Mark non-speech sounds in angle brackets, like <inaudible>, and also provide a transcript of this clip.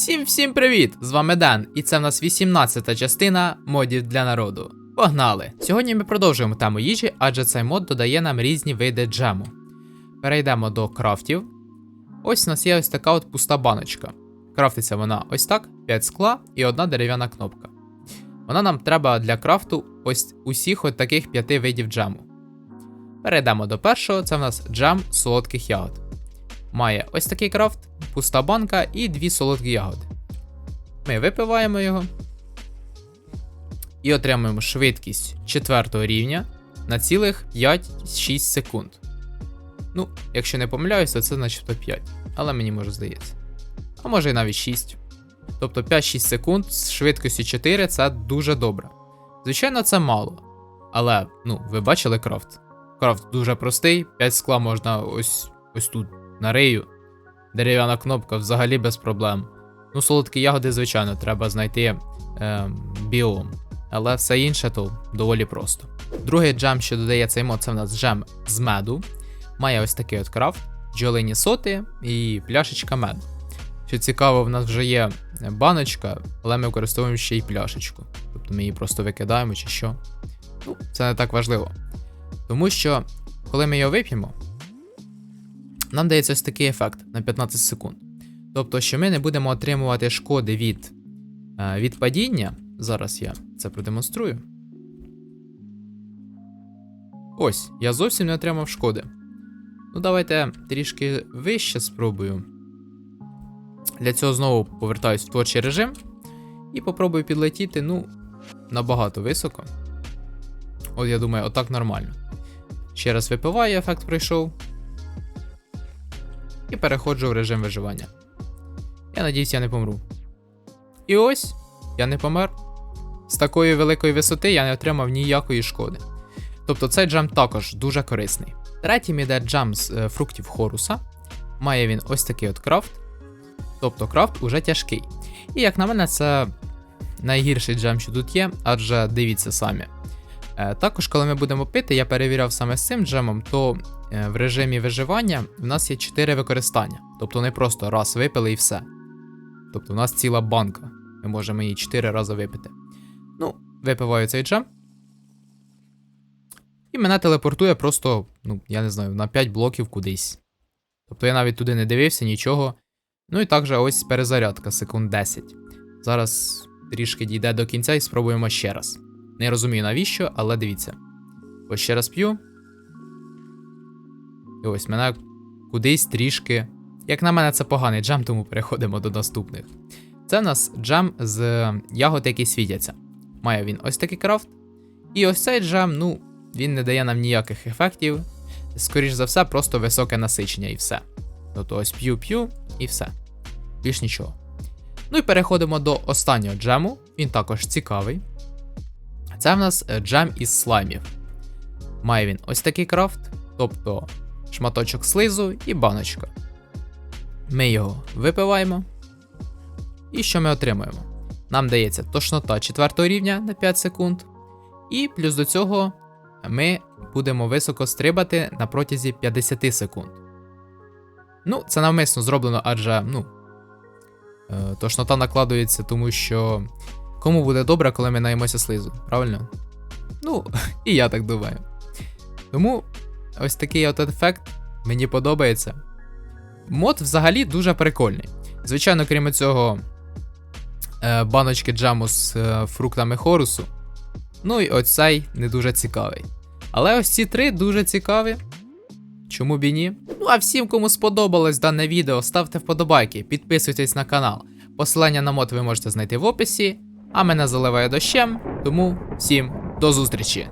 Всім всім привіт! З вами Ден, і це в нас 18-та частина модів для народу. Погнали! Сьогодні ми продовжуємо тему їжі, адже цей мод додає нам різні види джему. Перейдемо до крафтів. Ось у нас є ось така от пуста баночка. Крафтиться вона ось так: 5 скла і одна дерев'яна кнопка. Вона нам треба для крафту ось усіх от таких 5 видів джему. Перейдемо до першого, це в нас джем солодких ягод. Має ось такий крафт, пуста банка і дві солодкі ягоди. Ми випиваємо його і отримуємо швидкість 4 рівня на цілих 5-6 секунд. Ну, якщо не помиляюся, це начебто 5, але мені може здається. А може і навіть 6. Тобто 5-6 секунд з швидкістю 4 це дуже добре. Звичайно, це мало. Але, ну, ви бачили крафт. Крафт дуже простий, 5 скла можна ось, ось тут на рию. Дерев'яна кнопка взагалі без проблем. Ну, солодкі ягоди, звичайно, треба знайти е, біом. Але все інше то доволі просто. Другий джем, що додає цей мод, це в нас джем з меду. Має ось такий от крафт, джолині соти і пляшечка меду. Що цікаво, в нас вже є баночка, але ми використовуємо ще й пляшечку. Тобто ми її просто викидаємо чи що. Ну, це не так важливо. Тому що, коли ми його вип'ємо, нам дається ось такий ефект на 15 секунд. Тобто, що ми не будемо отримувати шкоди від, е, від падіння. Зараз я це продемонструю. Ось, я зовсім не отримав шкоди. Ну, давайте трішки вище спробую. Для цього знову повертаюсь в творчий режим і попробую підлетіти, ну, набагато високо. От я думаю, отак нормально. Ще раз випиваю, ефект пройшов. І переходжу в режим виживання. Я надіюсь, я не помру. І ось, я не помер. З такої великої висоти я не отримав ніякої шкоди. Тобто цей джем також дуже корисний. Третім іде джем з е, фруктів Хоруса. Має він ось такий от крафт. Тобто крафт уже тяжкий. І як на мене, це найгірший джем, що тут є, адже дивіться самі. Е, Також, коли ми будемо пити, я перевіряв саме з цим джемом, то в режимі виживання в нас є 4 використання. Тобто не просто раз випили і все. Тобто, у нас ціла банка. Ми можемо її 4 рази випити. Ну, випиваю цей джем. І мене телепортує просто, ну, я не знаю, на 5 блоків кудись. Тобто я навіть туди не дивився, нічого. Ну і також ось перезарядка, секунд 10. Зараз трішки дійде до кінця і спробуємо ще раз. Не розумію навіщо, але дивіться. Ось ще раз п'ю. І ось мене кудись трішки. Як на мене, це поганий джем, тому переходимо до наступних. Це в нас джем з ягод, які світяться. Має він ось такий крафт. І ось цей джем, ну, він не дає нам ніяких ефектів. Скоріш за все, просто високе насичення і все. Тобто ось п'ю-п'ю і все. Більш нічого. Ну і переходимо до останнього джему. Він також цікавий. Це в нас джем із слаймів. Має він ось такий крафт, тобто шматочок слизу і баночка. Ми його випиваємо. І що ми отримуємо? Нам дається тошнота 4 рівня на 5 секунд. І плюс до цього ми будемо високо стрибати на протязі 50 секунд. Ну, це навмисно зроблено, адже ну, е, тошнота накладується, тому що кому буде добре, коли ми наїмося слизу, правильно? Ну, <laughs> і я так думаю. Тому ось такий от ефект мені подобається. Мод взагалі дуже прикольний. Звичайно, крім цього, е, баночки джему з е, фруктами хорусу. Ну і оцей не дуже цікавий. Але ось ці три дуже цікаві. Чому б і ні? Ну а всім, кому сподобалось дане відео, ставте вподобайки, підписуйтесь на канал. Посилання на мод ви можете знайти в описі. А мене заливає дощем, тому всім до зустрічі!